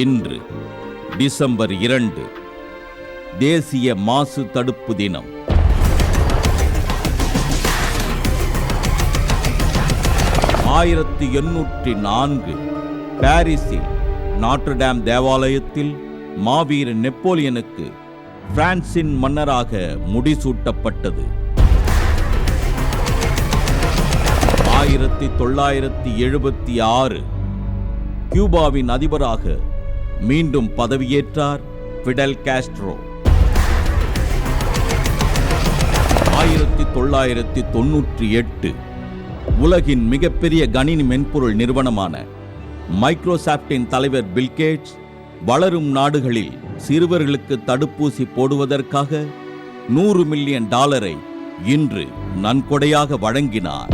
இன்று டிசம்பர் இரண்டு தேசிய மாசு தடுப்பு தினம். ஆயிரத்தி எண்ணூற்றி நான்கு பாரிஸில் நாட்ரடாம் தேவாலயத்தில் மாவீர நெப்போலியனுக்கு பிரான்சின் மன்னராக முடிசூட்டப்பட்டது. ஆயிரத்தி தொள்ளாயிரத்தி எழுபத்தி ஆறு கியூபாவின் அதிபராக மீண்டும் பதவியேற்றார் ஃபிடல் காஸ்ட்ரோ. ஆயிரத்தி தொள்ளாயிரத்தி தொன்னூற்றி எட்டு உலகின் மிகப்பெரிய கணினி மென்பொருள் நிறுவனமான மைக்ரோசாப்டின் தலைவர் பில்கேட்ஸ் வளரும் நாடுகளில் சிறுவர்களுக்கு தடுப்பூசி போடுவதற்காக நூறு மில்லியன் டாலரை இன்று நன்கொடையாக வழங்கினார்.